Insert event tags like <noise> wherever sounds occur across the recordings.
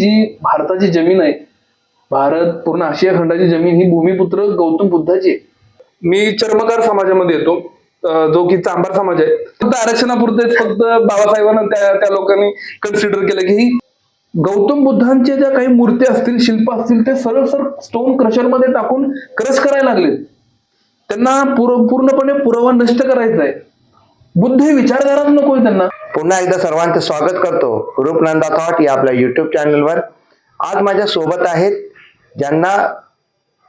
जी भारताची जमीन आहे भारत पूर्ण आशिया खंडाची जमीन ही भूमिपुत्र गौतम बुद्धाची आहे. मी चर्मकार समाजामध्ये येतो जो की चांभार समाज आहे. फक्त आरक्षणापुरतेच फक्त बाबासाहेबांना त्या त्या लोकांनी कन्सिडर केलं की गौतम बुद्धांच्या ज्या काही मूर्ती असतील शिल्प असतील ते सरळ सर स्टोन क्रशरमध्ये टाकून क्रश करायला लागले. त्यांना पूर्णपणे पुरावा नष्ट करायचा आहे. बुद्ध हे विचारधाराच नकोय त्यांना. पुन्हा एकदा सर्वांचं स्वागत करतो रूपनंदा थॉट या आपल्या युट्यूब चॅनलवर आज माझ्या सोबत आहेत ज्यांना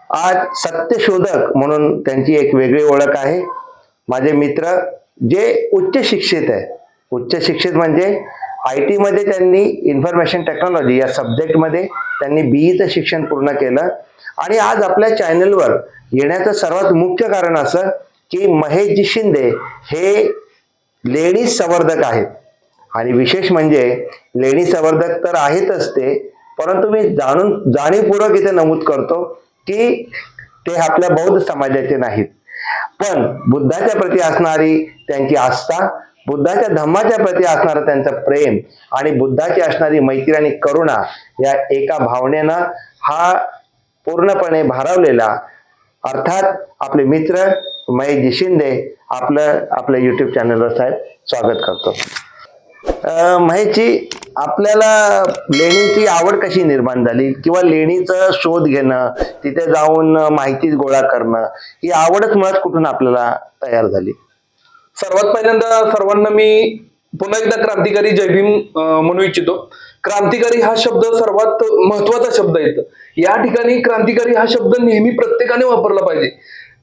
आज सत्यशोधक म्हणून त्यांची एक वेगळी ओळख आहे. माझे मित्र जे उच्च शिक्षित आहे. उच्च शिक्षित म्हणजे आय टीमध्ये त्यांनी इन्फॉर्मेशन टेक्नॉलॉजी या सब्जेक्टमध्ये त्यांनी बीईचं शिक्षण पूर्ण केलं. आणि आज आपल्या चॅनलवर येण्याचं सर्वात मुख्य कारण असं की महेशजी शिंदे हे लेडीज संवर्धक आहेत. आणि विशेष म्हणजे लेणी संवर्धक तर आहेतच ते परंतु मी जाणून जाणीवपूर्वक इथे नमूद करतो की ते आपल्या बौद्ध समाजाचे नाहीत. पण बुद्धाच्या प्रती असणारी त्यांची आस्था बुद्धाच्या धम्माच्या प्रती असणारं त्यांचं प्रेम आणि बुद्धाची असणारी मैत्री आणि करुणा या एका भावनेनं हा पूर्णपणे भारावलेला अर्थात आपले मित्र महेशजी शिंदे आपलं आपल्या युट्यूब चॅनलवर साहेब स्वागत करतो. माहिती आपल्याला लेणीची आवड कशी निर्माण झाली? किंवा लेणीचा शोध घेणं तिथे जाऊन माहिती गोळा करणं ही आवडच मुळात कुठून आपल्याला तयार झाली? सर्वात पहिल्यांदा सर्वांना मी पुन्हा एकदा क्रांतिकारी जयभीम म्हणू इच्छितो. क्रांतिकारी हा शब्द सर्वात महत्त्वाचा शब्द येतो या ठिकाणी क्रांतिकारी हा शब्द नेहमी प्रत्येकाने वापरला पाहिजे.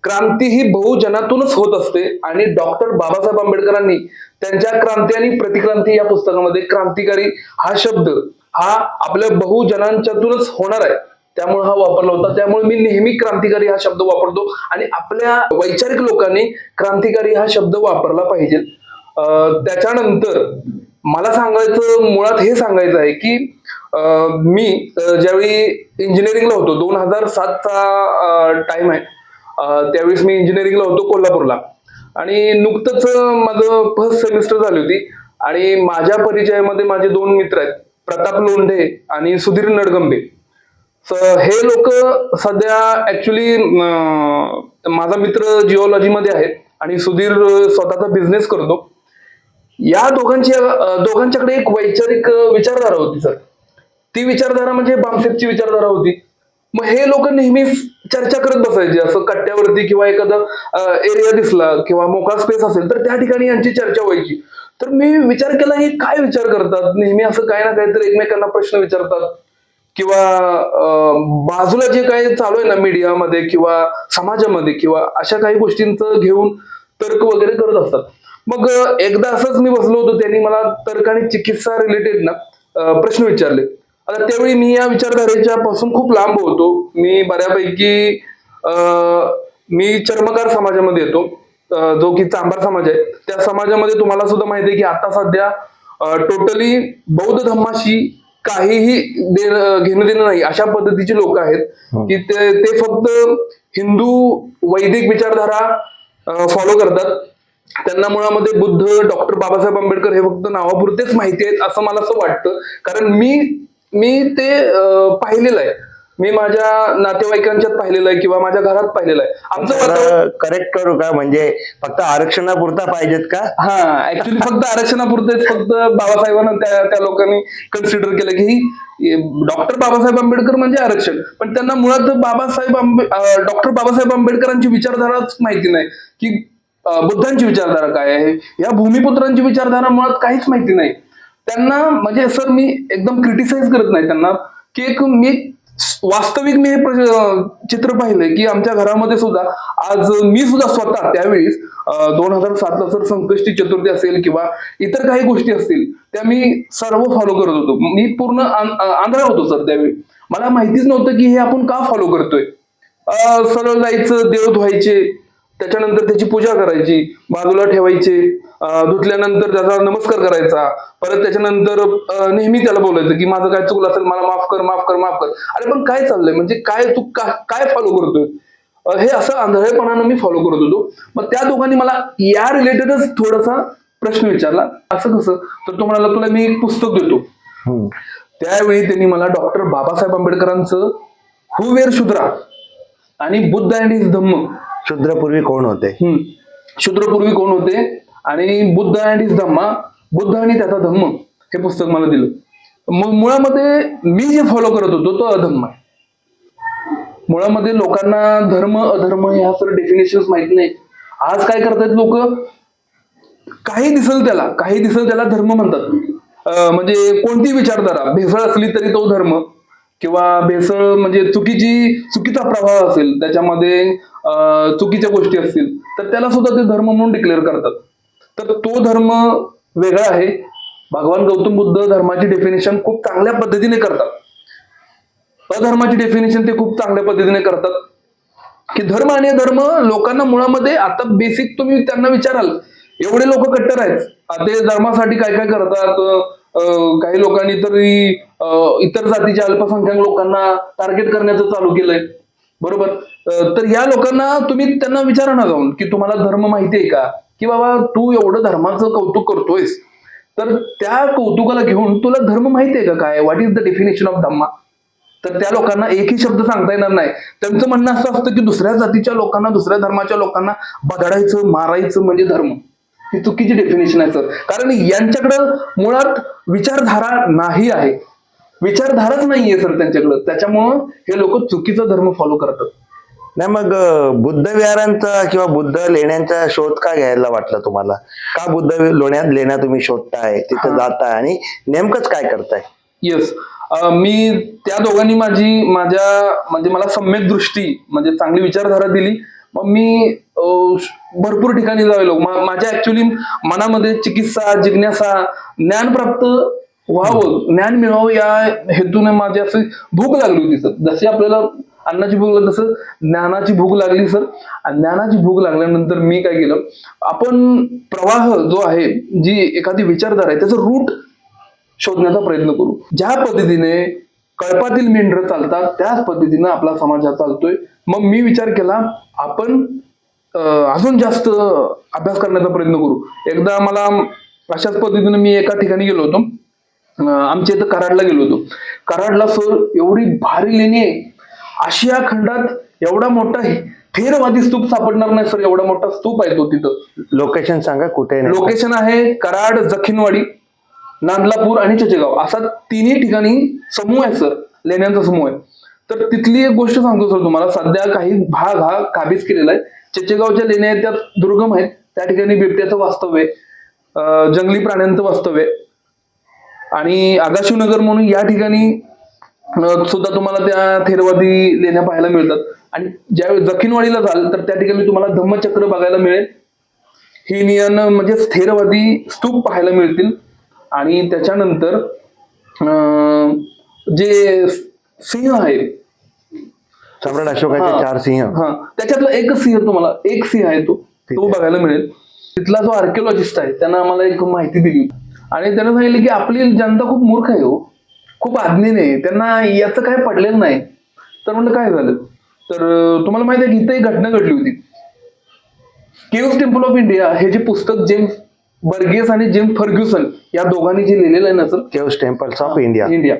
क्रांती ही बहुजनातूनच होत असते आणि डॉक्टर बाबासाहेब आंबेडकरांनी त्यांच्या क्रांती आणि प्रतिक्रांती या पुस्तकामध्ये क्रांतिकारी हा शब्द हा आपल्या बहुजनांच्यातूनच होणार आहे. त्यामुळे हा वापरला होता. त्यामुळे मी नेहमी क्रांतिकारी हा शब्द वापरतो आणि आपल्या वैचारिक लोकांनी क्रांतिकारी हा शब्द वापरला पाहिजे. त्याच्यानंतर मला सांगायचं मुळात हे सांगायचं आहे की मी ज्यावेळी इंजिनिअरिंगला होतो दोन हजार सातचा टाइम आहे त्यावेळेस मी इंजिनिअरिंगला होतो कोल्हापूरला. आणि नुकतंच माझं फर्स्ट सेमिस्टर झाली होती. आणि माझ्या परिचयामध्ये माझे दोन मित्र आहेत प्रताप लोंढे आणि सुधीर नडगंबे स- हे लोक सध्या ऍक्च्युली माझा मित्र जिओलॉजी मध्ये आहे आणि सुधीर स्वतःचा बिझनेस करतो. या दोघांची दोघांच्याकडे एक वैचारिक विचारधारा होती सर. ती विचारधारा म्हणजे बामसेपची विचारधारा होती. मग हे लोक नेहमीच चर्चा करत बसायचे. असं कट्ट्यावरती किंवा एखादा एरिया दिसला किंवा मोकळा स्पेस असेल तर त्या ठिकाणी यांची चर्चा व्हायची. तर मी विचार केला हे काय विचार करतात? नेहमी असं काय ना काहीतरी एकमेकांना प्रश्न विचारतात. किंवा बाजूला जे काही चालू आहे ना मीडियामध्ये किंवा समाजामध्ये किंवा अशा काही गोष्टींचं घेऊन तर्क वगैरे करत असतात. मग एकदा असंच मी बसलो होतो त्यांनी मला तर्क आणि चिकित्सा रिलेटेड ना प्रश्न विचारले. त्यावेळी मी या विचारधारेच्या पासून खूप लांब होतो. मी बऱ्यापैकी अं, मी चर्मकार समाजामध्ये येतो. जो की चांभार समाज आहे. त्या समाजामध्ये तुम्हाला सुद्धा माहिती आहे की आता सध्या टोटली बौद्ध धर्माशी काहीही देणं घेणं देणं नाही अशा पद्धतीची लोक आहेत की ते ते फक्त हिंदू वैदिक विचारधारा फॉलो करतात. त्यांना मुळामध्ये बुद्ध डॉक्टर बाबासाहेब आंबेडकर हे फक्त नावापुरतेच माहिती आहेत असं मला असं वाटतं. कारण मी मी ते पाहिलेलं आहे. मी माझ्या नातेवाईकांच्यात पाहिलेलं आहे किंवा माझ्या घरात पाहिलेलं आहे. आमचं करेक्ट करू का? म्हणजे फक्त आरक्षणापुरता पाहिजेत का? हा ऍक्च्युली फक्त आरक्षणापुरतेच फक्त बाबासाहेबांना त्या त्या लोकांनी कन्सिडर केलं की ही डॉक्टर बाबासाहेब आंबेडकर म्हणजे आरक्षण. पण त्यांना मुळात बाबासाहेब आंबे डॉक्टर बाबासाहेब आंबेडकरांची विचारधाराच माहिती नाही की बुद्धांची विचारधारा काय आहे? या भूमिपुत्रांची विचारधारा मुळात काहीच माहिती नाही. त्यांना म्हणजे सर मी एकदम क्रिटिसाइज करत नाही त्यांना की एक मी वास्तविक मी हे चित्र पाहिलंय की आमच्या घरामध्ये सुद्धा आज मी सुद्धा स्वतः त्यावेळेस दोन हजार सातला सर संकष्टी चतुर्थी असेल किंवा इतर काही गोष्टी असतील त्या मी सर्व फॉलो करत होतो. मी पूर्ण आंधळा होतो सर त्यावेळी. मला माहितीच नव्हतं की हे आपण का फॉलो करतोय. सरळ जायचं देव धुवायचे त्याच्यानंतर त्याची पूजा करायची बाजूला ठेवायचे धुतल्यानंतर त्याचा नमस्कार करायचा परत त्याच्यानंतर नेहमी त्याला बोलायचं की माझं काय चुकलं असेल मला माफ कर माफ कर माफ कर. अरे पण काय चाललंय? म्हणजे काय तू काय फॉलो करतोय? हे असं आंधळेपणानं मी फॉलो करत होतो. मग त्या दोघांनी मला या रिलेटेडच थोडासा प्रश्न विचारला. असं कसं? तर तो म्हणाला तुला मी एक पुस्तक देतो. हम्म. त्यावेळी त्यांनी मला डॉक्टर बाबासाहेब आंबेडकरांचं हुवेर शूद्रा आणि बुद्ध अँड हिज धम्म शूद्रपूर्वी कोण होते? हम्म. शूद्रपूर्वी कोण होते? आणि बुद्ध अँड हिज धम्मा. बुद्ध आणि त्याचा धम्म. हे पुस्तक मला दिलं. मुळामध्ये मी जे फॉलो करत होतो तो अधम्म आहे. मुळामध्ये लोकांना धर्म अधर्म ह्या सर्व डेफिनेशन माहीत नाही. आज काय करतायत लोक? काही दिसल त्याला काही दिसल त्याला धर्म म्हणतात. म्हणजे कोणती विचारधारा? भेसळ असली तरी तो धर्म. किंवा भेसळ म्हणजे चुकीची चुकीचा प्रभाव असेल त्याच्यामध्ये चुकीच्या गोष्टी असतील तर त्याला सुद्धा ते धर्म म्हणून डिक्लेअर करतात. तर तो धर्म वेगळा आहे. भगवान गौतम बुद्ध धर्माची डेफिनेशन खूप चांगल्या पद्धतीने करतात. अधर्माची डेफिनेशन ते खूप चांगल्या पद्धतीने करतात. की धर्म आणि धर्म लोकांना मुळामध्ये आता बेसिक तुम्ही त्यांना विचाराल एवढे लोक कट्टर आहेत. ते धर्मासाठी काय काय करतात काही लोकांनी तरी इतर जातीच्या अल्पसंख्याक लोकांना टार्गेट करण्याचं चालू केलंय. बरोबर? तर या लोकांना तुम्ही त्यांना विचारा ना जाऊन की तुम्हाला धर्म माहिती आहे का? की बाबा तू एवढं धर्माचं कौतुक करतोयस. तर त्या कौतुकाला घेऊन तुला धर्म माहिती आहे का काय? What is the definition of Dhamma तर त्या लोकांना एकही शब्द सांगता येणार नाही. त्यांचं म्हणणं असं असतं की दुसऱ्या जातीच्या लोकांना दुसऱ्या धर्माच्या लोकांना बदडायचं मारायचं म्हणजे धर्म. ही चुकीची डेफिनेशन आहे सर कारण यांच्याकडं मुळात विचारधारा नाही आहे. विचारधाराच नाहीये सर त्यांच्याकडं. त्याच्यामुळं हे लोक चुकीचा धर्म फॉलो करतात. नाही मग बुद्ध विहारांचा किंवा बुद्ध लेण्यांचा शोध का घ्यायला वाटलं तुम्हाला? का बुद्ध लोण्यात लेण्या तुम्ही शोधताय तिथं जाताय आणि नेमकंच काय करताय? येस मी त्या दोघांनी माझी माझ्या म्हणजे मला सम्यक दृष्टी म्हणजे चांगली विचारधारा दिली. मग मी भरपूर ठिकाणी जायलो. मा- माझ्या ऍक्च्युली मनामध्ये चिकित्सा जिज्ञासा ज्ञान प्राप्त व्हावं ज्ञान मिळावं या हेतूने माझी अशी भूक लागली होती सर. जशी आपल्याला अन्नाची भूक लागली तसं ज्ञानाची भूक लागली सर. ज्ञानाची भूक लागल्यानंतर मी काय केलं आपण प्रवाह जो आहे जी एखादी विचारधारा आहे त्याचं रूट शोधण्याचा प्रयत्न करू. ज्या पद्धतीने कळपातील मेंढर चालतात त्याच पद्धतीनं आपला समाज हा चालतोय. मग मी विचार केला आपण अजून जास्त अभ्यास करण्याचा प्रयत्न करू. एकदा मला अशाच पद्धतीने मी एका ठिकाणी गेलो होतो. आमच्या इथं कराडला गेलो होतो. कराडला सर एवढी भारी लेणी आहे. आशिया खंडात एवढा मोठा थेरवादी स्तूप सापडणार नाही सर एवढा मोठा स्तूप आहे तो तिथं. लोकेशन सांगा कुठे आहे? लोकेशन आहे कराड जखीनवाडी नांदलापूर आणि चचेगाव. असा तिन्ही ठिकाणी समूह आहे सर लेण्यांचा समूह आहे. तर तिथली एक गोष्ट सांगतो सर तुम्हाला सध्या काही भाग हा काबीज केलेला आहे. चचेगावच्या लेण्या आहेत त्या दुर्गम आहेत. त्या ठिकाणी बिबट्याचं वास्तव्य आहे. जंगली प्राण्यांचं वास्तव्य आहे. आणि आगाशिवनगर म्हणून या ठिकाणी सुद्धा तुम्हाला त्या थेरवादी लेण्या पाहायला मिळतात. आणि ज्यावेळी जखीनवाडीला जाल तर त्या ठिकाणी तुम्हाला धम्मचक्र बघायला मिळेल. ही नियन म्हणजे स्थैरवादी स्तूप पाहायला मिळतील. आणि त्याच्यानंतर जे सिंह आहे सम्राट अशोकाचे. चार सिंह. हा. त्याच्यातला एकच सिंह तुम्हाला एक सिंह आहे तो. तो. बघायला मिळेल. तिथला जो आर्किओलॉजिस्ट आहे त्यानं आम्हाला एक माहिती दिली. आणि त्यानं सांगितलं की आपली जनता खूप मूर्ख आहे हो. खूप आज्ञेने आहे. त्यांना याचं काय पडलेलं नाही. तर म्हणलं काय झालं? तर तुम्हाला माहिती आहे की इथं एक घटना घडली होती. केव्स टेम्पल ऑफ इंडिया हे जे पुस्तक जेम्स बर्गेस आणि जेम्स फर्ग्युसन या दोघांनी जे लिहिलेलं आहे ना sir? Caves temples of India. India.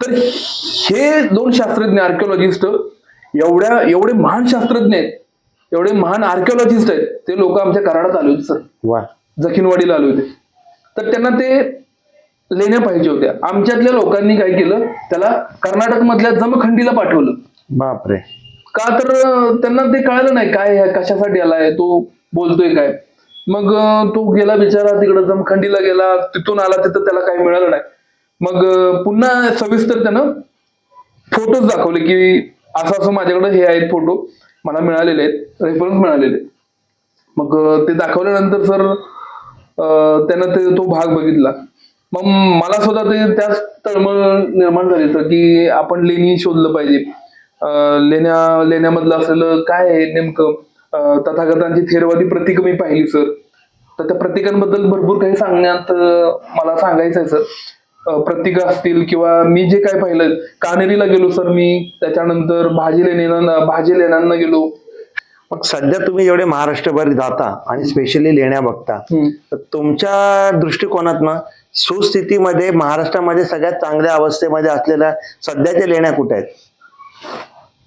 तर हे दोन शास्त्रज्ञ आर्किओलॉजिस्ट एवढ्या एवढे महान शास्त्रज्ञ आहेत एवढे महान आर्किओलॉजिस्ट आहेत ते लोक आमच्या कराडात आले होते सर. वा. जखीनवाडीला आले होते. तर त्यांना ते लेण्या पाहिजे होत्या. आमच्यातल्या लोकांनी काय केलं त्याला कर्नाटक मधल्या जमखंडीला पाठवलं. बापरे. का तर त्यांना ते कळालं नाही काय कशासाठी आलाय तो बोलतोय काय. मग तो गेला बिचारा तिकडं जमखंडीला गेला तिथून आला तिथं त्याला काही मिळालं नाही. मग पुन्हा सविस्तर त्यानं फोटोज दाखवले की असं असं माझ्याकडे हे आहेत फोटो मला मिळालेले आहेत रेफरन्स मिळालेले. मग ते दाखवल्यानंतर सर त्यानं ते तो भाग बघितला. मग मला सुद्धा ते त्याच तळमळ निर्माण झाली होतं की आपण लेणी शोधलं पाहिजे. लेण्या लेण्यामधलं असलेलं काय आहे नेमकं? तथागतांची थेरवादी प्रतीक मी पाहिली सर. तर त्या प्रतीकांबद्दल भरपूर काही सांगण्यात मला सांगायचं आहे सर प्रतीक असतील किंवा मी जे काय पाहिलं कानेरीला गेलो सर मी. त्याच्यानंतर भाजी लेण्या भाजी लेण्यांना गेलो. मग सध्या तुम्ही एवढे महाराष्ट्रभर जाता आणि स्पेशली लेण्या बघता. तर तुमच्या दृष्टिकोनातनं सुस्थितीमध्ये महाराष्ट्रामध्ये सगळ्यात चांगल्या अवस्थेमध्ये असलेल्या सध्याच्या लेण्या कुठे आहेत?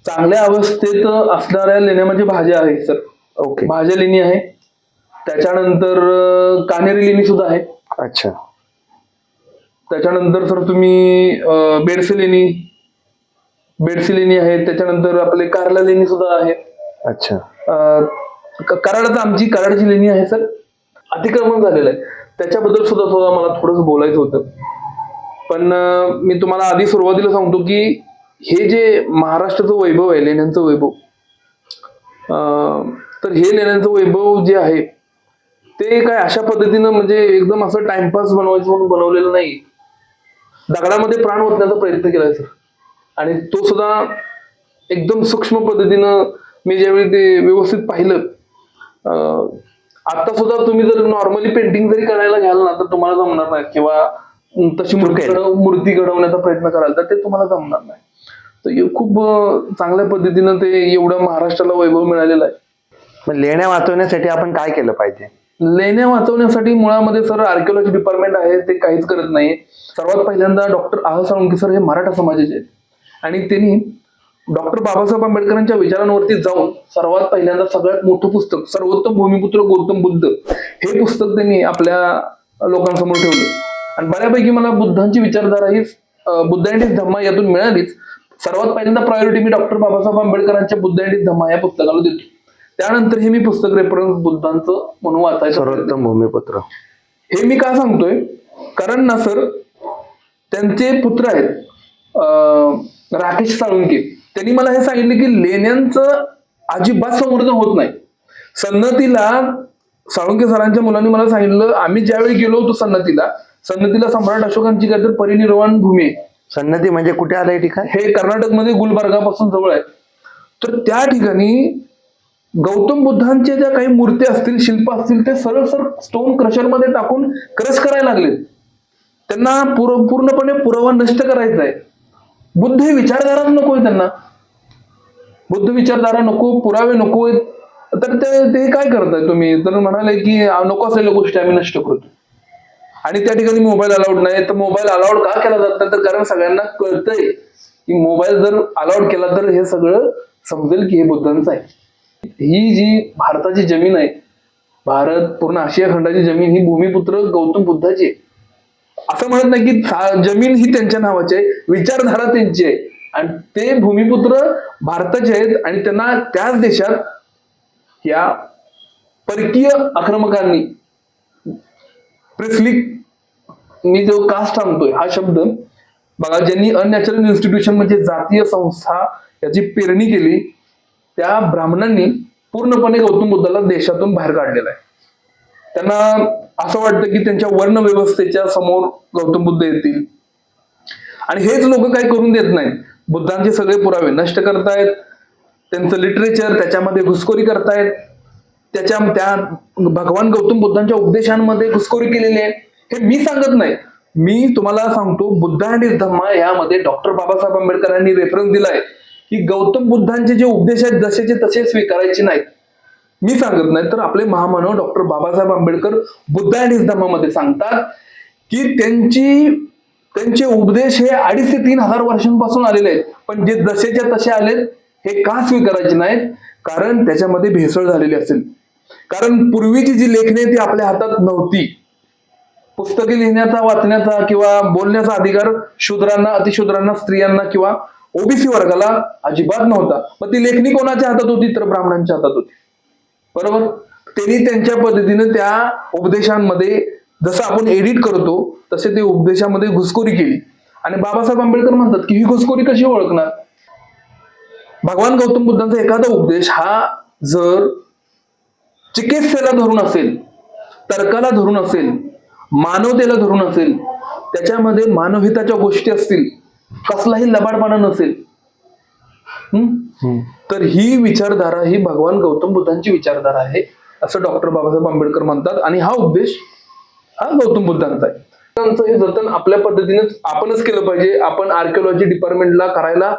चांगल्या अवस्थेत असणाऱ्या लेण्यामध्ये भाज्या आहे सर. ओके भाज्या लेणी आहे. त्याच्यानंतर कानेरी लेणी सुद्धा आहे. अच्छा. त्याच्यानंतर सर तुम्ही बेडसे लेणी बेडसे लेणी आहे त्याच्यानंतर आपले कारला लेणी सुद्धा आहे अच्छा. कराडाचं आमची कराडची लेणी आहे सर. अतिक्रमण झालेलं आहे. त्याच्याबद्दल सुद्धा थोडं मला थोडंसं बोलायचं होतं. पण मी तुम्हाला आधी सुरुवातीला सांगतो की हे जे महाराष्ट्राचं वैभव आहे लेण्यांचं वैभव तर हे लेण्यांचं वैभव जे आहे ते काय अशा पद्धतीनं म्हणजे एकदम असं टाइमपास बनवायचं म्हणून बनवलेलं नाही. दगडामध्ये प्राण ओतण्याचा प्रयत्न केलाय सर. आणि तो सुद्धा एकदम सूक्ष्म पद्धतीनं मी ज्यावेळी ते व्यवस्थित पाहिलं आता सुद्धा तुम्ही जर नॉर्मली पेंटिंग जरी करायला घ्याल ना तर तुम्हाला जमणार नाही. किंवा तशी मूर्ती मूर्ती घडवण्याचा प्रयत्न कराल तर ते तुम्हाला जमणार नाही. तर हे खूप चांगल्या पद्धतीनं ते एवढं महाराष्ट्राला वैभव मिळालेलं आहे. मग लेण्या वाचवण्यासाठी आपण काय केलं पाहिजे? लेण्या वाचवण्यासाठी मुळामध्ये सर आर्किओलॉजी डिपार्टमेंट आहे ते काहीच करत नाही सर्वात पहिल्यांदा डॉक्टर आह साळुंके सर हे मराठा समाजाचे आहेत. आणि त्यांनी डॉक्टर बाबासाहेब आंबेडकरांच्या विचारांवरती जाऊन सर्वात पहिल्यांदा सगळ्यात मोठं पुस्तक सर्वोत्तम भूमिपुत्र गौतम बुद्ध हे पुस्तक त्यांनी आपल्या लोकांसमोर ठेवलं. आणि बऱ्यापैकी मला बुद्धांची विचारधारा ही बुद्ध अँड धम्मा यातून मिळालीच. सर्वात पहिल्यांदा प्रायोरिटी मी डॉक्टर बाबासाहेब आंबेडकरांच्या बुद्ध अँड धम्मा या पुस्तकाला देतो. त्यानंतर हे मी पुस्तक रेफरन्स बुद्धांचं म्हणून वाचायचं सर्वोत्तम भूमिपुत्र. हे मी का सांगतोय? कारण ना सर त्यांचे पुत्र आहेत राकेश साळुंके. त्यांनी मला हे सांगितले की लेण्यांचं अजिबात संवर्धन होत नाही. सन्नतीला साळुंके सरांच्या मुलांनी मला सांगितलं आम्ही ज्यावेळी गेलो होतो सन्नतीला सन्नतीला सम्राट अशोकांची काहीतरी परिनिर्वाण भूमी आहे. सन्नती म्हणजे कुठे आलंय ठिकाण? हे कर्नाटकमध्ये गुलबर्गापासून जवळ आहे. तर त्या ठिकाणी गौतम बुद्धांच्या ज्या काही मूर्ती असतील शिल्प असतील ते सरळ सरळ स्टोन क्रशरमध्ये टाकून क्रश करायला लागले त्यांना पूर पूर्णपणे पुरावा नष्ट करायचा आहे. बुद्ध हे विचारधाराच नको आहे त्यांना. बुद्ध विचारधारा नको पुरावे नको आहेत. तर ते ते काय करताय तुम्ही? तर म्हणाले की नको असलेल्या गोष्टी आम्ही नष्ट करतो. आणि त्या ठिकाणी मोबाईल अलाउड नाही. तर मोबाईल अलाउड का केला जात नाही? तर कारण सगळ्यांना कळतंय की मोबाईल जर अलाउड केला तर हे सगळं समजेल की हे बुद्धांचं आहे. ही जी भारताची जमीन आहे भारत पूर्ण आशिया खंडाची जमीन ही भूमिपुत्र गौतम बुद्धाची आहे. असं म्हणत नाही की जमीन ही त्यांच्या नावाची आहे विचारधारा त्यांची आहे. आणि ते भूमिपुत्र भारताचे आहेत आणि त्यांना त्याच देशात या परकीय आक्रमकांनी प्रिस्लिक मी जो कास्ट सांगतोय हा शब्द बघा ज्यांनी अननॅचरल इन्स्टिट्यूशन म्हणजे जातीय संस्था याची पेरणी केली त्या ब्राह्मणांनी पूर्णपणे गौतम बुद्धाला देशातून बाहेर काढलेला आहे. त्यांना असं वाटतं की त्यांच्या वर्ण व्यवस्थेच्या समोर गौतम बुद्ध येतील. आणि हेच लोक काही करून देत नाहीत. बुद्धांचे सगळे पुरावे नष्ट करतायत. त्यांचं लिटरेचर त्याच्यामध्ये घुसखोरी करतायत. त्याच्या त्या भगवान गौतम बुद्धांच्या उपदेशांमध्ये घुसखोरी केलेली आहे. हे मी सांगत नाही. मी तुम्हाला सांगतो बुद्ध आणि इज धम्मा यामध्ये डॉक्टर बाबासाहेब आंबेडकरांनी रेफरन्स दिलाय की गौतम बुद्धांचे जे उपदेश आहेत जसेचे तसे स्वीकारायचे नाहीत. मी सांगत नाही तर आपले महामानव डॉक्टर बाबासाहेब आंबेडकर बुद्ध आणि इज सांगतात की त्यांची त्यांचे उपदेश हे अडीच ते तीन हजार वर्षांपासून आलेले आहेत. पण जे जसेच्या तसे आलेत हे का स्वीकारायचे नाहीत? कारण त्याच्यामध्ये भेसळ झालेली असेल. कारण पूर्वीची जी लेखणी आहे ती आपल्या हातात नव्हती. पुस्तके लिहिण्याचा वाचण्याचा किंवा बोलण्याचा अधिकार शूद्रांना अतिशूद्रांना स्त्रियांना किंवा ओबीसी वर्गाला अजिबात नव्हता. मग ती लेखणी कोणाच्या हातात होती? तर ब्राह्मणांच्या हातात होती. बरोबर? त्यांनी त्यांच्या पद्धतीने त्या उपदेशांमध्ये जसं आपण एडिट करतो तसे ते उपदेशामध्ये घुसखोरी केली. आणि बाबासाहेब आंबेडकर म्हणतात की ही घुसखोरी कशी ओळखणार? भगवान गौतम बुद्धांचा एखादा उपदेश हा जर चिकित्सेला धरून असेल तर्काला धरून असेल मानवतेला धरून असेल त्याच्यामध्ये मानवहिताच्या गोष्टी असतील कसलाही लबाडपणा नसेल तर ही विचारधारा ही भगवान गौतम बुद्धांची विचारधारा आहे असं डॉक्टर बाबासाहेब आंबेडकर म्हणतात. आणि हा उपदेश हा गौतम बुद्धांचा आहे. त्यांचं हे जतन आपल्या पद्धतीनेच आपणच केलं पाहिजे. आपण आर्किओलॉजी डिपार्टमेंटला करायला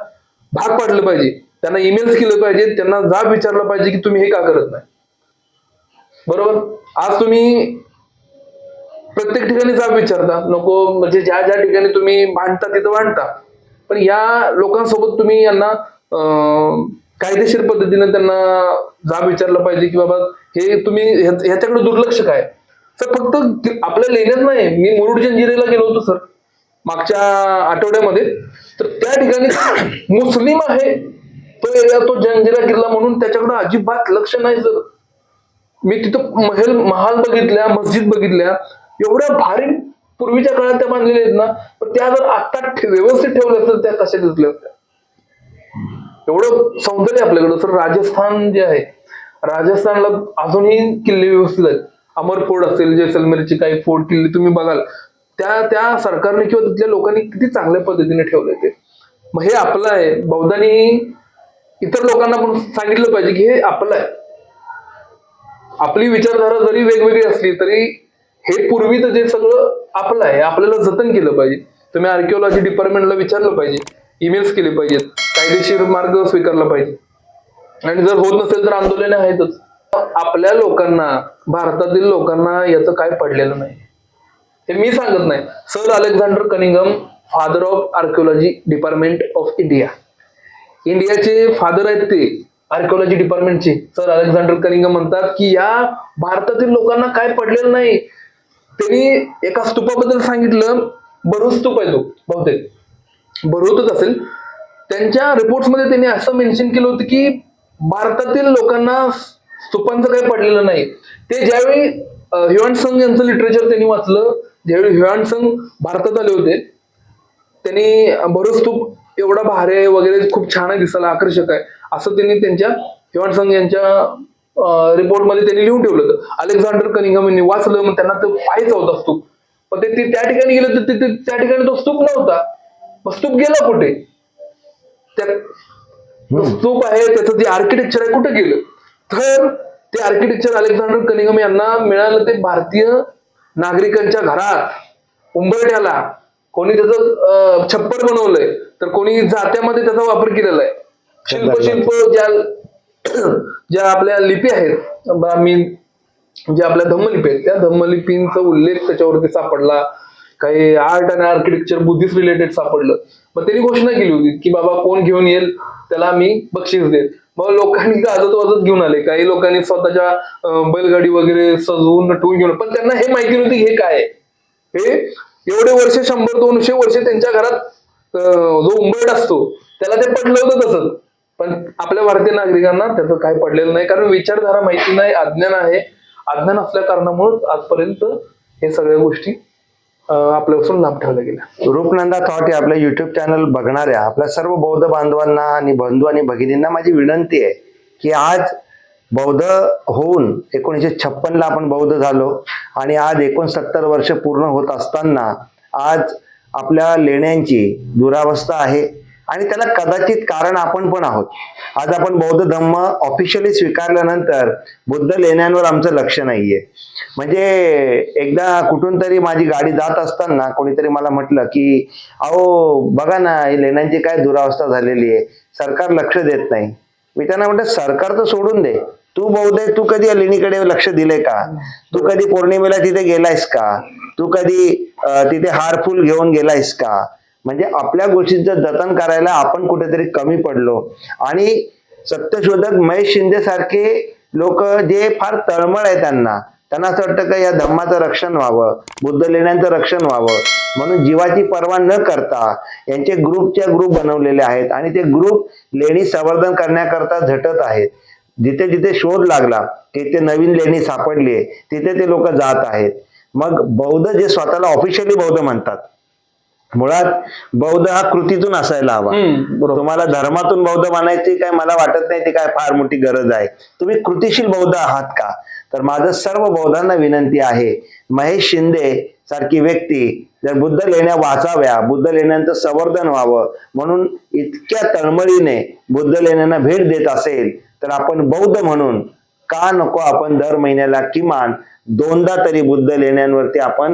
भाग पाडलं पाहिजे. त्यांना ईमेल्स केलं पाहिजे. त्यांना जाब विचारलं पाहिजे की तुम्ही हे का करत नाही. बरोबर? आज तुम्ही प्रत्येक ठिकाणी जाब विचारता. नको म्हणजे ज्या ज्या ठिकाणी तुम्ही भांडता तिथं भांडता. पण या लोकांसोबत तुम्ही यांना कायदेशीर पद्धतीने त्यांना जाब विचारला पाहिजे की बाबा हे तुम्ही ह्याच्याकडे दुर्लक्ष काय? सर फक्त आपल्या लेण्यात नाही. मी मुरुड जंजिरेला गेलो होतो सर मागच्या आठवड्यामध्ये. तर त्या ठिकाणी <coughs> मुस्लिम आहे. तो एरिया तो जंजिरा किल्ला म्हणून त्याच्याकडे अजिबात लक्ष नाही सर. मी तिथं महल महाल बघितल्या मस्जिद बघितल्या. एवढ्या भारी पूर्वीच्या काळात त्या बांधलेल्या आहेत ना. पण त्या जर आता व्यवस्थित ठेवल्या तर त्या कशा दिसल्या असत्या एवढं सौंदर्य आहे आपल्याकडं. सर राजस्थान जे आहे राजस्थानला अजूनही किल्ले व्यवस्थित आहेत. अमर फोर्ट असेल जैसलमेरचे काही फोर्ट किल्ले तुम्ही बघाल. त्या त्या सरकारने किंवा तिथल्या लोकांनी किती चांगल्या पद्धतीने ठेवले ते. मग हे आपलं आहे. बौद्धांनी इतर लोकांना पण सांगितलं पाहिजे की हे आपलं आहे. आपली विचारधारा जरी वेगवेगळी असली तरी हे पूर्वी तर जे सगळं आपलं आहे आपल्याला जतन केलं पाहिजे. तुम्ही आर्किओलॉजी डिपार्टमेंटला विचारलं पाहिजे. ईमेल्स केले पाहिजेत. कायदेशीर मार्ग स्वीकारला पाहिजे. आणि जर होत नसेल तर आंदोलने आहेतच. आपल्या लोकांना भारतातील लोकांना याचं काय पडलेलं नाही. हे मी सांगत नाही. Sir Alexander Cunningham father of archaeology department of India. इंडियाचे फादर आहेत ते आर्किओलॉजी डिपार्टमेंटचे. सर अलेक्झांडर कनिंगम म्हणतात की या भारतातील लोकांना काय पडलेलं नाही. त्यांनी एका स्तूपाबद्दल सांगितलं बरुद स्तूप आहे तो हो, बहुतेक. बरुतच असेल. त्यांच्या रिपोर्ट्समध्ये त्यांनी असं मेन्शन केलं होतं की भारतातील लोकांना स्तूपांचं काही पडलेलं नाही. ते ज्यावेळी ह्युआन संघ यांचं लिटरेचर त्यांनी वाचलं ज्यावेळी ह्युआन संघ भारतात आले होते त्यांनी भरूच स्तूप एवढा भारी आहे वगैरे खूप छान आहे दिसायला आकर्षक आहे असं त्यांनी त्यांच्या हिवाण संघ यांच्या रिपोर्टमध्ये त्यांनी लिहून ठेवलं होतं. अलेक्झांडर कनिंगम यांनी वाचलं मग त्यांना तो पाहायचा होता स्तूप. पण ते त्या ठिकाणी गेलं तर त्या ठिकाणी तो स्तूप नव्हता. मग स्तूप गेला कुठे? त्या तो स्तूप आहे त्याचं जे आर्किटेक्चर आहे कुठे गेलं? तर ते आर्किटेक्चर अलेक्झांडर कनिंगम यांना मिळालं ते भारतीय नागरिकांच्या घरात. उंबरठ्याला. कोणी त्याचं छप्पर बनवलंय तर कोणी जात्यामध्ये त्याचा वापर केलेला आहे. शिल्प शिल्प ज्या ज्या आपल्या लिपी आहेत ब्राह्मी ज्या आपल्या धम्मलिपी आहेत त्या धम्मलिपींचा उल्लेख त्याच्यावरती सापडला. काही आर्ट आणि आर्किटेक्चर बुद्धिस्ट रिलेटेड सापडलं. मग त्यांनी घोषणा केली होती की बाबा कोण घेऊन येईल त्याला मी बक्षीस देत. मग लोकांनी गाजत वाजत घेऊन आले. काही लोकांनी स्वतःच्या बैलगाडी वगैरे सजवून नटवून घेऊन पण त्यांना हे माहिती नव्हती हे काय आहे. हे एवढे वर्ष शंभर दोनशे वर्ष त्यांच्या घरात जो उंबरट असतो त्याला ते पडलं होतं तसंच. पण आपल्या भारतीय नागरिकांना त्याचं काय पडलेलं नाही. कारण विचारधारा माहिती नाही अज्ञान आहे. अज्ञान असल्या कारणामुळे आजपर्यंत हे सगळ्या गोष्टी आपल्यापासून लांब ठेवलं गेलं. रूपनंदा थॉट या आपल्या युट्यूब चॅनल बघणाऱ्या आपल्या सर्व बौद्ध बांधवांना आणि बंधू आणि भगिनींना माझी विनंती आहे की आज बौद्ध होऊन एकोणीसशे छप्पनला आपण बौद्ध झालो आणि आज एकोणसत्तर वर्ष पूर्ण होत असताना आज आपल्या लेण्यांची दुरावस्था आहे. आणि त्याला कदाचित कारण आपण पण आहोत. आज आपण बौद्ध धम्म ऑफिशियली स्वीकारल्यानंतर बुद्ध लेण्यांवर आमचं लक्ष नाहीये. म्हणजे एकदा कुठून तरी माझी गाडी जात असताना कोणीतरी मला म्हटलं की अहो बघा ना ही लेण्यांची काय दुरावस्था झालेली आहे. सरकार लक्ष देत नाही. मी त्यांना म्हटलं सरकार तर सोडून दे. तू बौद्ध आहे तू कधी या लेणीकडे लक्ष दिले का? तू कधी पौर्णिमेला तिथे गेलायस का? तू कधी तिथे हार फुल घेऊन गेलायस का? म्हणजे आपल्या गोष्टींचं जतन करायला आपण कुठेतरी कमी पडलो. आणि सत्यशोधक महेश शिंदे सारखे लोक जे फार तळमळ आहे त्यांना त्यांना असं वाटतं का या धम्माचं रक्षण व्हावं बुद्ध लेण्यांचं रक्षण व्हावं म्हणून जीवाची पर्वा न करता यांचे ग्रुपच्या ग्रुप बनवलेले आहेत आणि ते ग्रुप लेणी संवर्धन करण्याकरता झटत आहेत. जिथे जिथे शोध लागला तिथे नवीन लेणी सापडली तिथे ते लोक जात आहेत. मग बौद्ध जे स्वतःला ऑफिशियली बौद्ध म्हणतात मुळात बौद्ध हा कृतीतून असायला हवा. तुम्हाला धर्मातून बौद्ध मानायची काय मला वाटत नाही ती काय फार मोठी गरज आहे. तुम्ही कृतिशील बौद्ध आहात का? तर माझं सर्व बौद्धांना विनंती आहे महेश शिंदे सारखी व्यक्ती जर बुद्ध लेण्या वाचाव्या बुद्ध लेण्यांचं संवर्धन व्हावं म्हणून इतक्या तळमळीने बुद्ध लेण्यांना भेट देत असेल तर आपण बौद्ध म्हणून का नको आपण दर महिन्याला किमान दोनदा तरी बुद्ध लेण्यांवरती आपण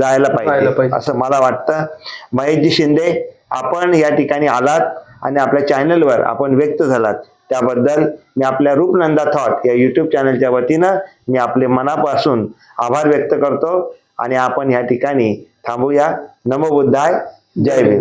जायला पाहिजे. असं मला वाटतं. महेशजी शिंदे आपण या ठिकाणी आलात आणि आपल्या चॅनलवर आपण व्यक्त झालात. त्याबद्दल मी आपल्या रूपनंदा थॉट या यूट्यूब चॅनलच्या वतीनं मी आपले मनापासून आभार व्यक्त करतो. आणि आपण या ठिकाणी थांबूया. नमो बुद्धाय. जय भीम.